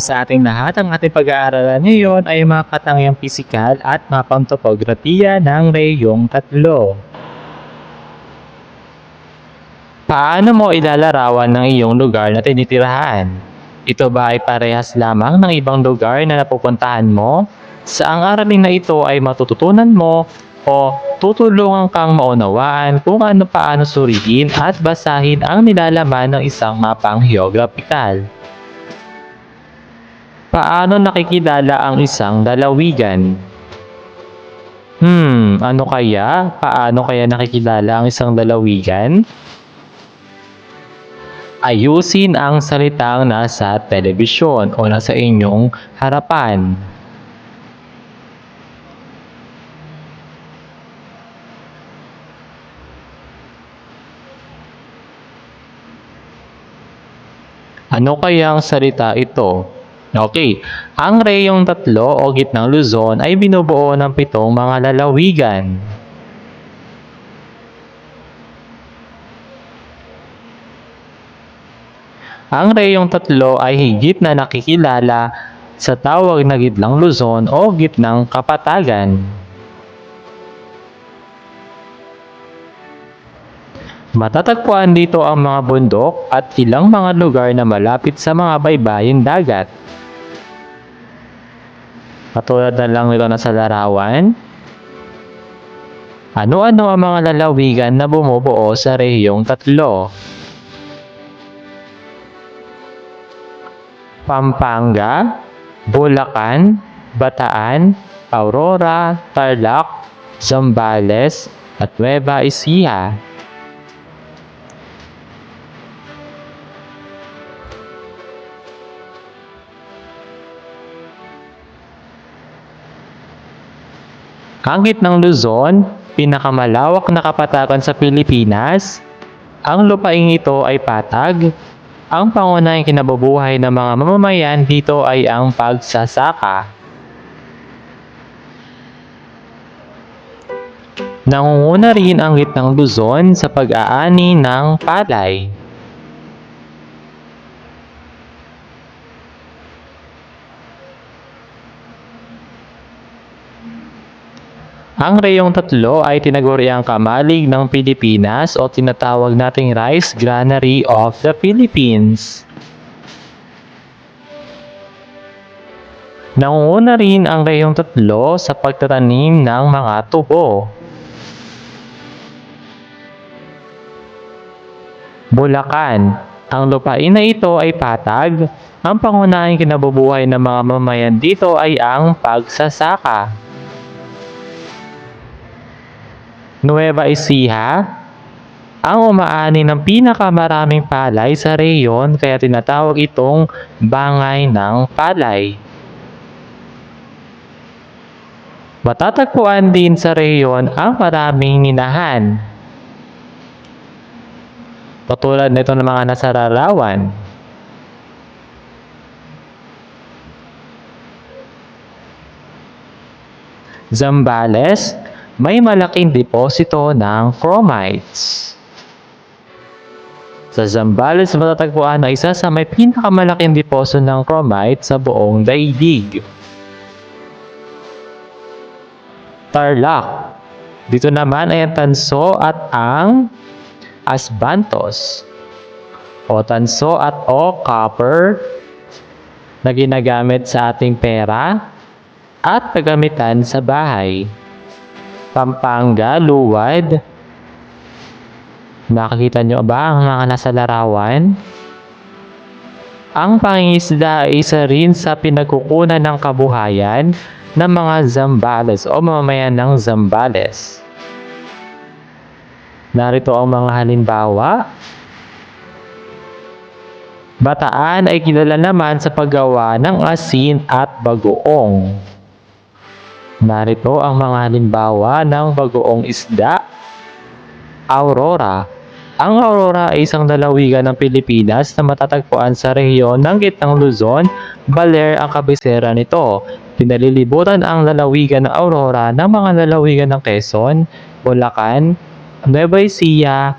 sa ating lahat. Ang ating pag-aaralan ngayon ay mga katangiang pisikal at mapang topografiya ng reyong tatlo. Paano mo ilalarawan ng iyong lugar na tinitirahan? Ito ba ay parehas lamang ng ibang lugar na napupuntahan mo? Sa ang aralin na ito ay matututunan mo o tutulungan kang maunawaan kung ano paano suriin at basahin ang nilalaman ng isang mapang geographical. Paano nakikilala ang isang lalawigan? Hmm, ano kaya? Paano kaya nakikilala ang isang lalawigan? Ayusin ang salitang nasa telebisyon o nasa inyong harapan. Ano kaya ang salita ito? Okay, ang reyong tatlo o gitnang Luzon ay binubuo ng pitong mga lalawigan. Ang reyong tatlo ay higit na nakikilala sa tawag na gitnang Luzon o gitnang Kapatagan. Matatagpuan dito ang mga bundok at ilang mga lugar na malapit sa mga baybaying dagat. Katulad na lang nito na sa larawan. Ano-ano ang mga lalawigan na bumubuo sa rehiyong tatlo? Pampanga, Bulacan, Bataan, Aurora, Tarlac, Zambales, at Nueva Ecija. Ang gitnang Luzon, pinakamalawak na kapatagan sa Pilipinas. Ang lupaing ito ay patag. Ang pangunahing kinabubuhay ng mga mamamayan dito ay ang pagsasaka. Nangunguna rin ang gitnang Luzon sa pag-aani ng palay. Ang reyong tatlo ay tinaguriang kamalig ng Pilipinas o tinatawag nating Rice Granary of the Philippines. Nangunguna rin ang reyong tatlo sa pagtatanim ng mga tubo. Bulacan. Ang lupain na ito ay patag. Ang pangunahing kinabubuhay ng mga mamayan dito ay ang pagsasaka. Nueva Ecija, ang umaani ng pinakamaraming palay sa reyon kaya tinatawag itong bangay ng palay. Matatagpuan din sa reyon ang maraming ninahan. Patulad nito ng mga nasa larawan. Zambales, may malaking deposito ng chromites. Sa Zambales matatagpuan na isa sa may pinakamalaking deposito ng chromite sa buong daigdig. Tarlac. Dito naman ay ang tanso at ang asbantos o tanso at o copper na ginagamit sa ating pera at pagamitan sa bahay. Pampanga, Luwad. Nakikita nyo ba ang mga nasa larawan? Ang pangingisda ay isa rin sa pinagkukunan ng kabuhayan ng mga Zambales o mamamayan ng Zambales. Narito ang mga halimbawa. Bataan ay kilala naman sa paggawa ng asin at bagoong. Narito ang mga halimbawa ng bagoong isda. Aurora. Ang Aurora ay isang lalawigan ng Pilipinas na matatagpuan sa rehiyon ng Gitnang Luzon, Baler ang kabisera nito. Pinalilibutan ang lalawigan ng Aurora ng mga lalawigan ng Quezon, Bulacan, Nueva Ecija,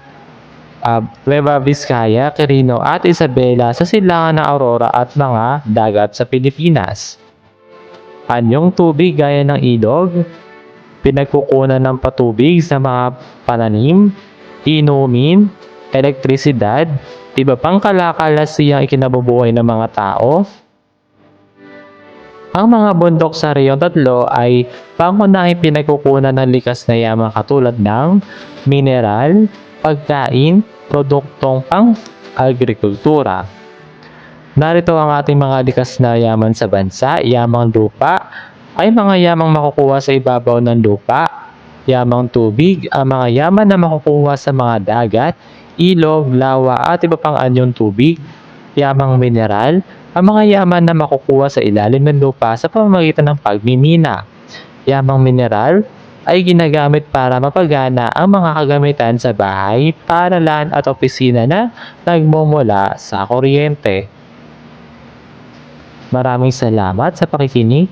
uh, Nueva Vizcaya, Quirino at Isabela sa silangan ng Aurora at mga dagat sa Pilipinas. Anyong tubig gaya ng ilog, pinagkukunan ng patubig sa mga pananim, inumin, elektrisidad, iba pang kalakalasiyang ikinabubuhay ng mga tao. Ang mga bundok sa Rio 3 ay pangunahing pinagkukunan ng likas na yaman katulad ng mineral, pagkain, produktong pang-agrikultura. Narito ang ating mga likas na yaman sa bansa, yamang lupa, ay mga yamang makukuha sa ibabaw ng lupa, yamang tubig, ang mga yaman na makukuha sa mga dagat, ilog, lawa at iba pang anyong tubig, yamang mineral, ang mga yaman na makukuha sa ilalim ng lupa sa pamamagitan ng pagmimina. Yamang mineral ay ginagamit para mapagana ang mga kagamitan sa bahay, paaralan at opisina na nagmumula sa kuryente. Maraming salamat sa pakikinig.